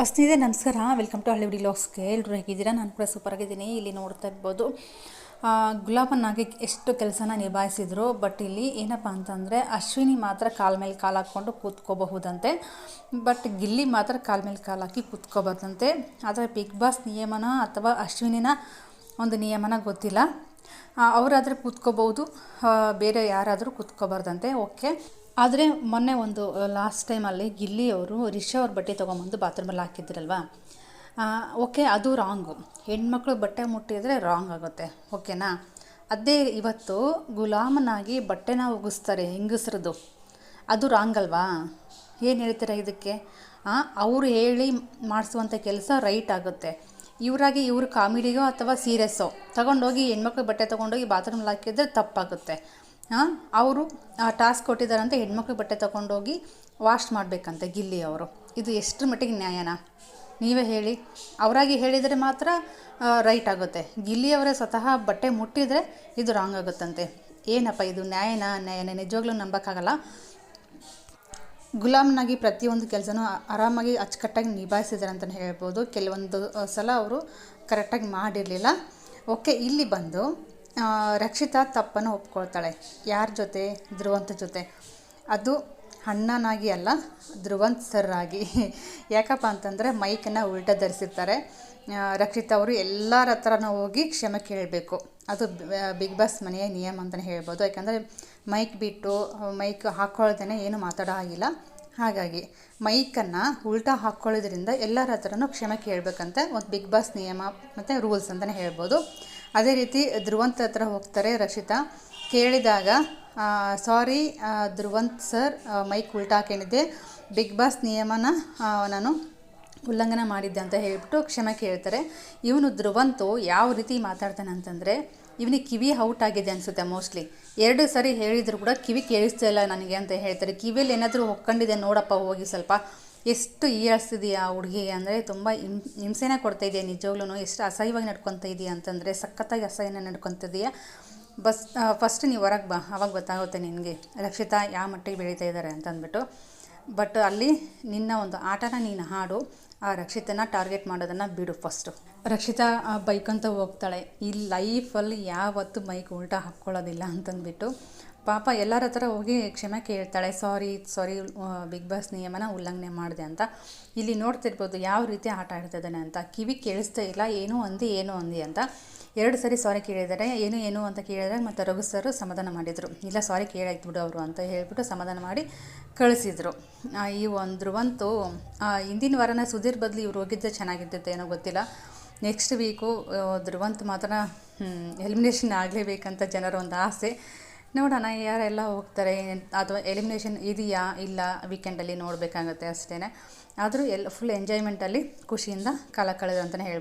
ಫಸ್ಟಿದೆ ನಮಸ್ಕಾರ welcome to ಹಳ್ಳಿ ವ್ಲಾಗ್ಸ್ಗೆ ಎಲ್ಲರೂ ಹೇಗಿದ್ದೀರಾ? ನಾನು ಕೂಡ ಸೂಪರ್ ಆಗಿದ್ದೀನಿ. ಇಲ್ಲಿ ನೋಡ್ತಾ ಇರ್ಬೋದು. ಗುಲಾಬನ್ನಾಗಿ ಎಷ್ಟು ಕೆಲಸನ ನಿಭಾಯಿಸಿದ್ರು ಬಟ್ ಇಲ್ಲಿ ಏನಪ್ಪ ಅಂತಂದರೆ ಅಶ್ವಿನಿ ಮಾತ್ರ ಕಾಲ ಮೇಲೆ ಕಾಲು ಹಾಕ್ಕೊಂಡು ಕೂತ್ಕೋಬಹುದಂತೆ. ಬಟ್ ಗಿಲ್ಲಿ ಮಾತ್ರ ಕಾಲ ಮೇಲೆ ಕಾಲು ಹಾಕಿ ಕೂತ್ಕೋಬಾರ್ದಂತೆ. ಆದರೆ ಬಿಗ್ ಬಾಸ್ ನಿಯಮನ ಅಥವಾ ಅಶ್ವಿನಿನ ಒಂದು ನಿಯಮನ ಗೊತ್ತಿಲ್ಲ. ಅವರಾದರೆ ಕೂತ್ಕೋಬೋದು ಬೇರೆ ಯಾರಾದರೂ ಕೂತ್ಕೋಬಾರ್ದಂತೆ, ಓಕೆ. ಆದರೆ ಮೊನ್ನೆ ಒಂದು ಲಾಸ್ಟ್ ಟೈಮಲ್ಲಿ ಗಿಲ್ಲಿಯವರು ರಿಷಾ ಅವ್ರ ಬಟ್ಟೆ ತೊಗೊಂಬಂದು ಬಾತ್ರೂಮಲ್ಲಿ ಹಾಕಿದ್ರಲ್ವಾ? ಓಕೆ, ಅದು ರಾಂಗು ಹೆಣ್ಮಕ್ಳು ಬಟ್ಟೆ ಮುಟ್ಟಿದರೆ ರಾಂಗ್ ಆಗುತ್ತೆ, ಓಕೆನಾ? ಅದೇ ಇವತ್ತು ಗುಲಾಮನಾಗಿ ಬಟ್ಟೆನ ಒಗಿಸ್ತಾರೆ ಹೆಂಗಸ್ರದ್ದು ಅದು ರಾಂಗ್ ಅಲ್ವಾ? ಏನು ಹೇಳ್ತೀರಾ ಇದಕ್ಕೆ? ಅವರು ಹೇಳಿ ಮಾಡಿಸುವಂಥ ಕೆಲಸ ರೈಟ್ ಆಗುತ್ತೆ. ಇವರಾಗಿ ಇವರು ಕಾಮಿಡಿಗೋ ಅಥವಾ ಸೀರಿಯಸ್ಸೋ, ತಗೊಂಡೋಗಿ ಹೆಣ್ಮಕ್ಳು ಬಟ್ಟೆ ತೊಗೊಂಡೋಗಿ ಬಾತ್ರೂಮಲ್ಲಿ ಹಾಕಿದ್ರೆ ತಪ್ಪಾಗುತ್ತೆ. ಹಾಂ ಅವರು ಆ ಟಾಸ್ಕ್ ಕೊಟ್ಟಿದ್ದಾರಂತೆ, ಹೆಣ್ಮಕ್ಳು ಬಟ್ಟೆ ತೊಗೊಂಡೋಗಿ ವಾಶ್ ಮಾಡಬೇಕಂತೆ ಗಿಲ್ಲಿ ಅವರು. ಇದು ಎಷ್ಟರ ಮಟ್ಟಿಗೆ ನ್ಯಾಯನಾ? ನೀವೇ ಹೇಳಿ. ಅವರಾಗಿ ಹೇಳಿದರೆ ಮಾತ್ರ ರೈಟ್ ಆಗುತ್ತೆ. ಗಿಲ್ಲಿಯವರೇ ಸ್ವತಃ ಬಟ್ಟೆ ಮುಟ್ಟಿದರೆ ಇದು ರಾಂಗ್ ಆಗುತ್ತಂತೆ. ಏನಪ್ಪ ಇದು ನ್ಯಾಯನ? ನ್ಯಾಯನ ನಿಜವಾಗ್ಲೂ ನಂಬೋಕ್ಕಾಗಲ್ಲ. ಗುಲಾಮ್ನಾಗಿ ಪ್ರತಿಯೊಂದು ಕೆಲಸನೂ ಆರಾಮಾಗಿ ಅಚ್ಚುಕಟ್ಟಾಗಿ ನಿಭಾಯಿಸಿದ್ದಾರೆ ಅಂತಲೇ ಹೇಳ್ಬೋದು. ಕೆಲವೊಂದು ಸಲ ಅವರು ಕರೆಕ್ಟಾಗಿ ಮಾಡಿರಲಿಲ್ಲ. ಓಕೆ, ಇಲ್ಲಿ ಬಂದು ರಕ್ಷಿತಾ ತಪ್ಪನ್ನು ಒಪ್ಕೊಳ್ತಾಳೆ. ಯಾರ ಜೊತೆ? ಧ್ರುವಂತ ಜೊತೆ. ಅದು ಅಣ್ಣನಾಗಿ ಅಲ್ಲ, ಧ್ರುವಂತ್ ಸರ್ ಆಗಿ ಯಾಕಪ್ಪ ಅಂತಂದರೆ ಮೈಕನ್ನು ಉಲ್ಟಾ ಧರಿಸಿರ್ತಾರೆ. ರಕ್ಷಿತ್ ಅವರು ಎಲ್ಲರ ಹತ್ರನೂ ಹೋಗಿ ಕ್ಷಮೆ ಕೇಳಬೇಕು. ಅದು ಬಿಗ್ ಬಾಸ್ ಮನೆಯ ನಿಯಮ ಅಂತಲೇ ಹೇಳ್ಬೋದು. ಯಾಕಂದರೆ ಮೈಕ್ ಬಿಟ್ಟು, ಮೈಕ್ ಹಾಕ್ಕೊಳ್ದೇ ಏನು ಮಾತಾಡೋ ಆಗಿಲ್ಲ ಹಾಗಾಗಿ ಮೈಕನ್ನು ಉಲ್ಟಾ ಹಾಕ್ಕೊಳ್ಳೋದ್ರಿಂದ ಎಲ್ಲರ ಹತ್ರನೂ ಕ್ಷಮೆ ಕೇಳಬೇಕಂತೆ ಒಂದು ಬಿಗ್ ಬಾಸ್ ನಿಯಮ ಮತ್ತು ರೂಲ್ಸ್ ಅಂತಲೇ ಹೇಳ್ಬೋದು. ಅದೇ ರೀತಿ ಧ್ರುವಂತ ಹತ್ರ ಹೋಗ್ತಾರೆ ರಕ್ಷಿತಾ. ಕೇಳಿದಾಗ ಸಾರಿ ಧ್ರುವಂತ್ ಸರ್ ಮೈಕ್ ಉಲ್ಟಾ ಬಿಗ್ ಬಾಸ್ ನಿಯಮನ ನಾನು ಉಲ್ಲಂಘನೆ ಮಾಡಿದ್ದೆ ಅಂತ ಹೇಳಿಬಿಟ್ಟು ಕ್ಷಮೆ ಕೇಳ್ತಾರೆ. ಇವನು ಧ್ರುವಂತು ಯಾವ ರೀತಿ ಮಾತಾಡ್ತಾನೆ ಅಂತಂದರೆ, ಇವನಿಗೆ ಕಿವಿ ಔಟ್ ಆಗಿದೆ ಅನಿಸುತ್ತೆ ಮೋಸ್ಟ್ಲಿ. ಎರಡು ಸರಿ ಹೇಳಿದ್ರು ಕೂಡ ಕಿವಿ ಕೇಳಿಸ್ತಾ ಇಲ್ಲ ನನಗೆ ಅಂತ ಹೇಳ್ತಾರೆ. ಕಿವಿಯಲ್ಲಿ ಏನಾದರೂ ಹೊಕ್ಕೊಂಡಿದೆ ನೋಡಪ್ಪ ಹೋಗಿ ಸ್ವಲ್ಪ. ಎಷ್ಟು ಈಯಾಳಿಸ್ತಿದೆಯಾ ಹುಡುಗಿಗೆ ಅಂದರೆ ತುಂಬ ಹಿಂ, ಹಿಂಸೆನೇ ಕೊಡ್ತಾ ಇದೆಯಾ ನಿಜವಾಗ್ಲೂ ಎಷ್ಟು ಅಸಹ್ಯವಾಗಿ ನಡ್ಕೊತ ಇದೆಯಾ ಅಂತಂದರೆ, ಸಖತ್ತಾಗಿ ಅಸಹ್ಯನ ನಡ್ಕೊತಿದೆಯಾ ಬಸ್ ಫಸ್ಟ್ ನೀವು ಹೊರಗೆ ಬಾ, ಅವಾಗ ಗೊತ್ತಾಗುತ್ತೆ ನಿನಗೆ. ರಕ್ಷಿತಾ ಯಾವ ಮಟ್ಟಿಗೆ ಬೆಳೀತಾ ಇದ್ದಾರೆ ಅಂತ ಅಂದ್ಬಿಟ್ಟು ಬಟ್ ಅಲ್ಲಿ ನಿನ್ನ ಒಂದು ಆಟನ ನೀನು ಹಾಡು, ಆ ರಕ್ಷಿತನ ಟಾರ್ಗೆಟ್ ಮಾಡೋದನ್ನು ಬಿಡು ಫಸ್ಟು ರಕ್ಷಿತಾ, ಆ ಬೈಕಂತ ಹೋಗ್ತಾಳೆ. ಈ ಲೈಫಲ್ಲಿ ಯಾವತ್ತು ಬೈಕ್ ಉಲ್ಟಾ ಹಾಕ್ಕೊಳ್ಳೋದಿಲ್ಲ ಅಂತಂದ್ಬಿಟ್ಟು. ಪಾಪ ಎಲ್ಲರ ಹತ್ರ ಹೋಗಿ ಕ್ಷಮೆ ಕೇಳ್ತಾಳೆ ಸಾರಿ ಸಾರಿ ಬಿಗ್ ಬಾಸ್ ನಿಯಮನ ಉಲ್ಲಂಘನೆ ಮಾಡಿದೆ ಅಂತ. ಇಲ್ಲಿ ನೋಡ್ತಿರ್ಬೋದು ಯಾವ ರೀತಿ ಆಟ ಆಡ್ತಿದ್ದಾನೆ ಅಂತ. ಕಿವಿ ಕೇಳಿಸ್ತಾ ಇಲ್ಲ ಏನೂ ಅಂದಿ ಏನು ಅಂದಿ ಅಂತ. ಎರಡು ಸರಿ ಸಾರಿ ಕೇಳಿದ್ದಾರೆ ಏನು ಏನು ಅಂತ ಕೇಳಿದ್ರೆ ಮತ್ತು ರಘು ಸರ್ ಸಮಾಧಾನ ಮಾಡಿದರು. ಇಲ್ಲ ಸಾರಿ ಕೇಳಾಯ್ತು ಬಿಡು ಅವರು ಅಂತ ಹೇಳ್ಬಿಟ್ಟು ಸಮಾಧಾನ ಮಾಡಿ ಕಳಿಸಿದರು. ಈ ಒಂದು ಆ, ಹಿಂದಿನ ವಾರನ ಸುಧೀರ್ ಬದಲು ಇವ್ರು ಹೋಗಿದ್ದೆ ಚೆನ್ನಾಗಿದ್ದೈತೆ ಏನೋ ಗೊತ್ತಿಲ್ಲ. ನೆಕ್ಸ್ಟ್ ವೀಕು ಧ್ರುವಂತ್ ಮಾತ್ರ ಎಲಿಮಿನೇಷನ್ ಆಗಲೇಬೇಕಂತ ಜನರ ಒಂದು ಆಸೆ. ನೋಡೋಣ ಯಾರೆಲ್ಲ ಹೋಗ್ತಾರೆ, ಅಥವಾ ಎಲಿಮಿನೇಷನ್ ಇದೆಯಾ, ಇಲ್ಲ ವೀಕೆಂಡಲ್ಲಿ ನೋಡಬೇಕಾಗತ್ತೆ ಅಷ್ಟೇ ಆದರೂ ಎಲ್ಲ ಫುಲ್ ಎಂಜಾಯ್ಮೆಂಟಲ್ಲಿ ಖುಷಿಯಿಂದ ಕಾಲ ಕಳೆದು ಅಂತಲೇ